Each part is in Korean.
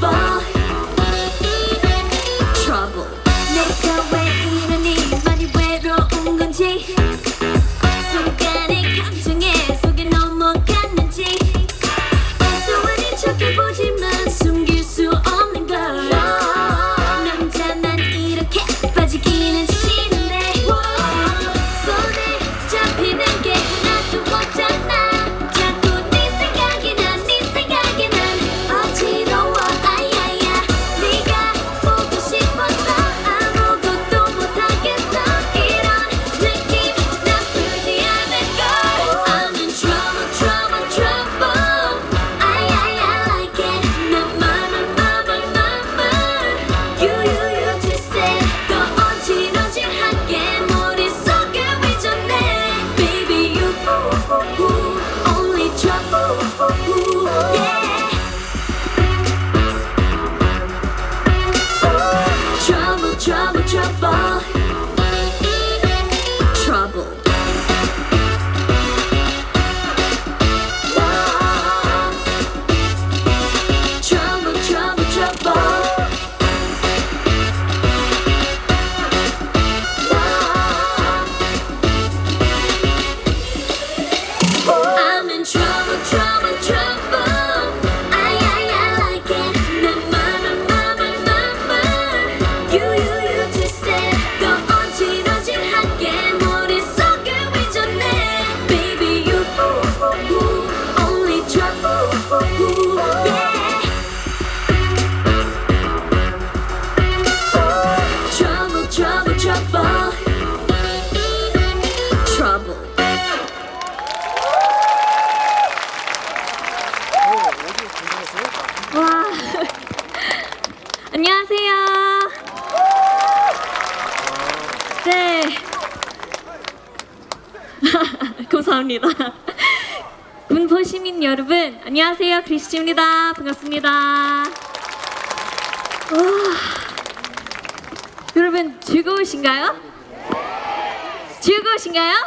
Ball. 안녕하세요. 크리스티입니다. 반갑습니다. 와, 여러분 즐거우신가요? 즐거우신가요?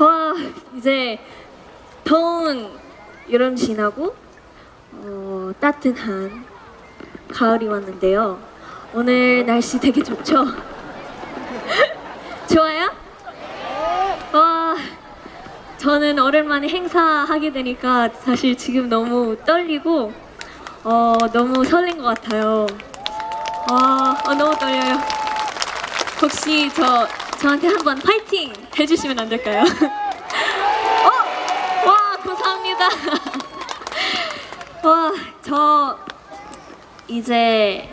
와, 이제 더운 여름 지나고 어, 따뜻한 가을이 왔는데요. 오늘 날씨 되게 좋죠? 좋아요? 와, 저는 오랜만에 행사하게 되니까 사실 지금 너무 떨리고 어, 너무 설렌 것 같아요. 와, 어, 너무 떨려요. 혹시 저 저한테 한번 파이팅 해주시면 안 될까요? 어, 와, 감사합니다. 와, 저 이제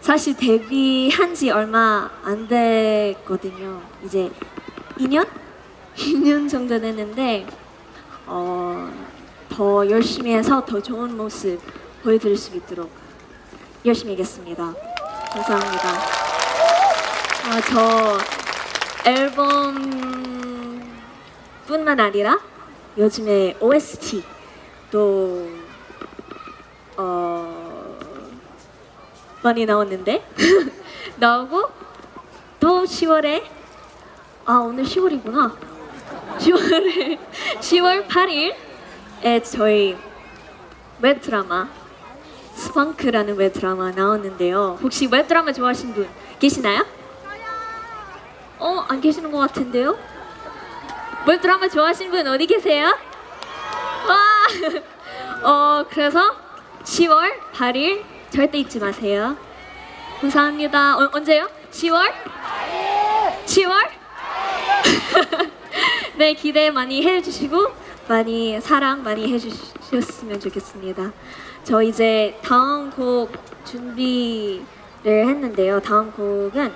사실 데뷔한 지 얼마 안 됐거든요. 이제 2년? 2년 정도 됐는데 어, 더 열심히 해서 더 좋은 모습 보여드릴 수 있도록 열심히 하겠습니다. 감사합니다. 아, 저 앨범뿐만 아니라 요즘에 OST도 어, 많이 나왔는데 나오고 또 10월에 아 오늘 10월이구나 10월에 10월 8일에 저희 웹드라마 스펑크라는 웹드라마 나왔는데요 혹시 웹드라마 좋아하시는 분 계시나요? 어? 안 계시는 것 같은데요? 웹드라마 좋아하시는 분 어디 계세요? 와! 어 그래서 10월 8일 절대 잊지 마세요 감사합니다 어, 언제요? 10월? 10월? 네 기대 많이 해주시고 많이 사랑 많이 해주셨으면 좋겠습니다. 저 이제 다음 곡 준비를 했는데요. 다음 곡은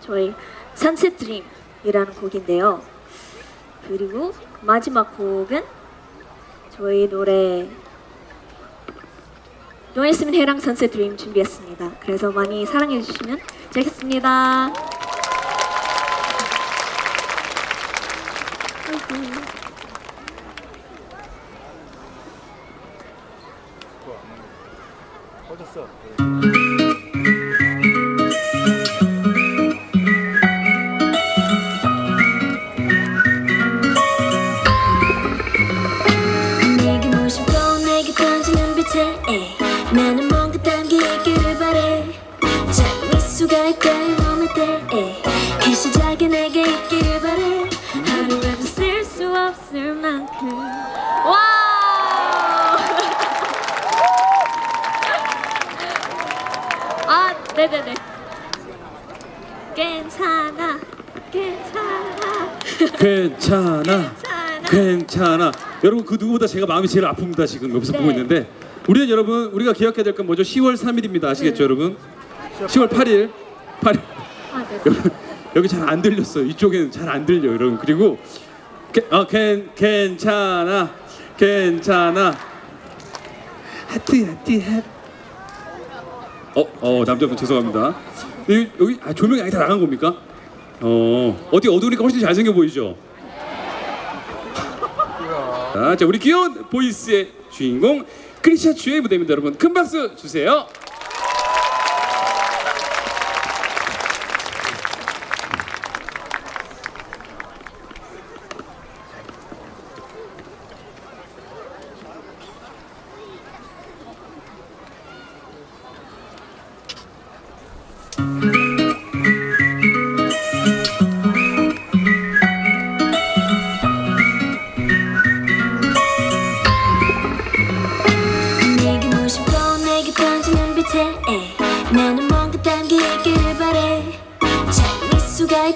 저희 Sunset Dream이라는 곡인데요. 그리고 마지막 곡은 저희 노래 노예스민 해랑 Sunset Dream 준비했습니다. 그래서 많이 사랑해 주시면 좋겠습니다. 자꾸 미소가 입가에 머물 때 에이, 그 시작에 내게 있기를 바래 하루에도 쓸 수 없을 만큼 와! 아, 네네네. 괜찮아, 괜찮아, 괜찮아. 괜찮아. 여러분 그 누구보다 제가 마음이 제일 아픕니다 지금 옆에서 네. 보고 있는데 우리는 여러분 우리가 기억해야 될 건 뭐죠? 10월 3일입니다. 아시겠죠, 여러분? 10월 8일. 8일. 아, 네. 여기 잘 안 들렸어요. 이쪽에는 잘 안 들려, 여러분. 그리고 게, 어, 괜, 괜찮아, 괜찮아. 하트, 하트, 하트. 어, 어, 남자분 죄송합니다. 여기, 여기 아, 조명이 아예 다 나간 겁니까? 어, 어디 어두우니까 훨씬 잘생겨 보이죠? 자, 자, 우리 귀여운 보이스의 주인공 크리스찬 주의 무대입니다, 여러분. 큰 박수 주세요.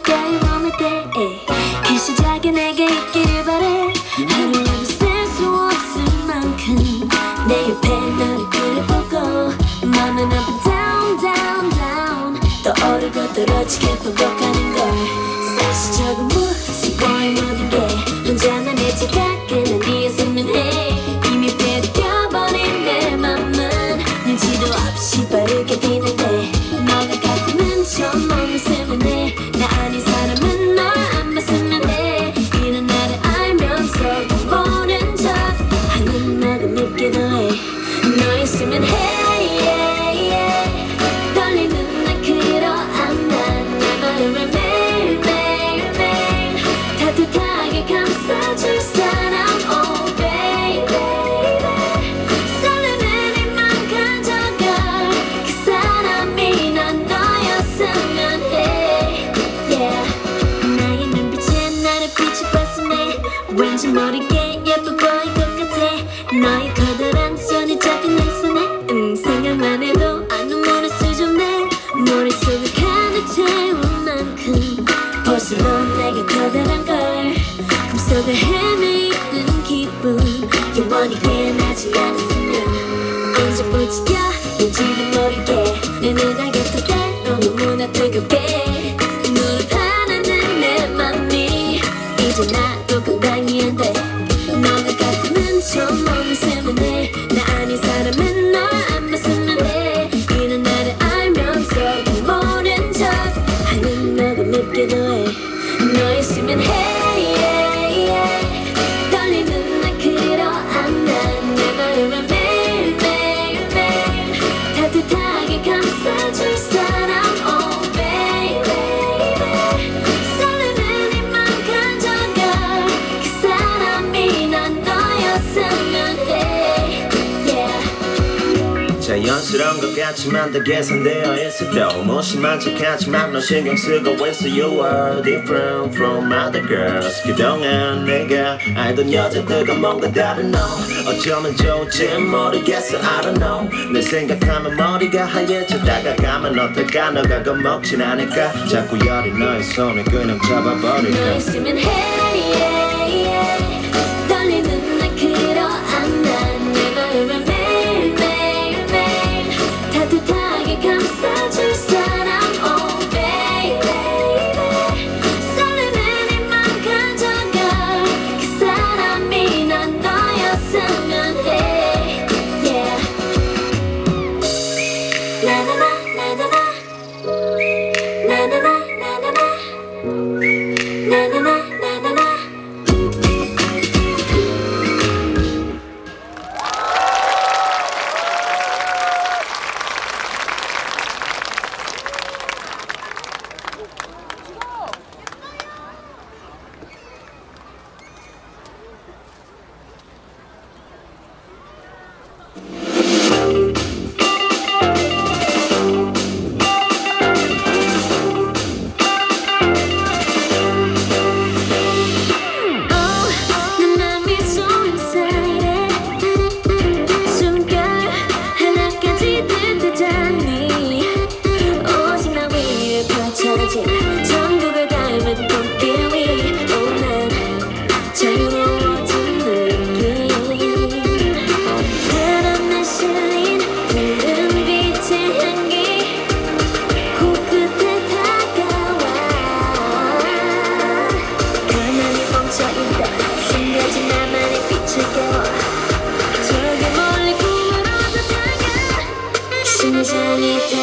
game. 나에게 커다란 걸. 꿈속을 헤매는 기쁨 영원히 깨나지 않았으면. 언제부터 지금 자연스러운 것 같지만 다 계산되어 있을 때 무심한 척하지만 너 신경 쓰고 있어. You are different from other girls. 그동안 내가 알던 여자들과 뭔가 다른 너. 어쩌면 좋을지 모르겠어. I don't know. 내 생각하면 머리가 하얘져 다가가면 어떨까? 너가 겁먹진 않을까? 자꾸 열이 너의 손을 그냥 잡아버릴까? 너 있으면 헬이에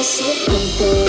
Ese punto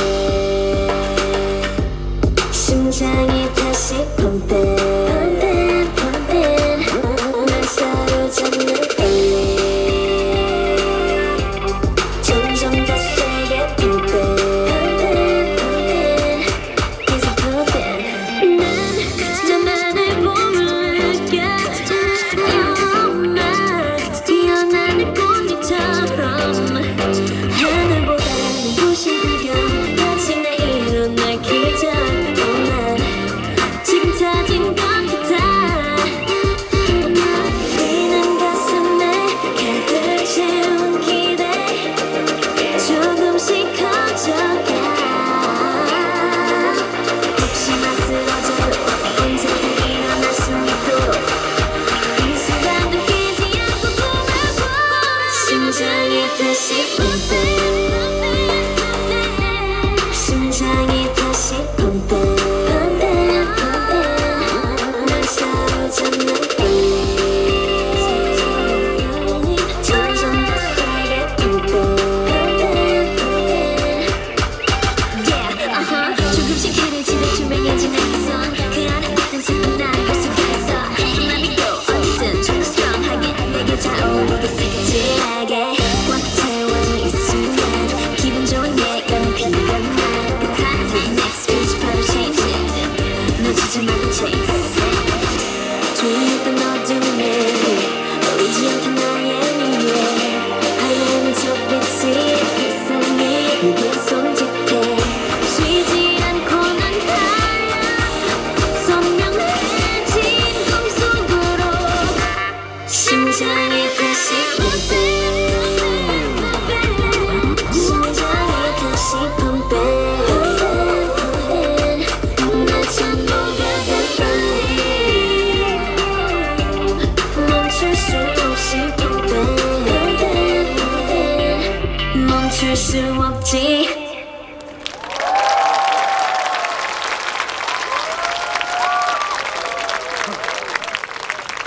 멈출 수 없지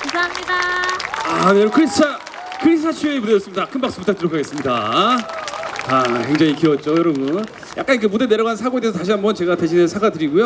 감사합니다. 아, 네, 크리스차 크리스차 쇼의 무대였습니다. 큰 박수 부탁드리도록 하겠습니다. 아, 굉장히 귀여웠죠, 여러분. 약간 이렇게 무대 내려간 사고에 대해서 다시 한번 제가 대신에 사과드리고요.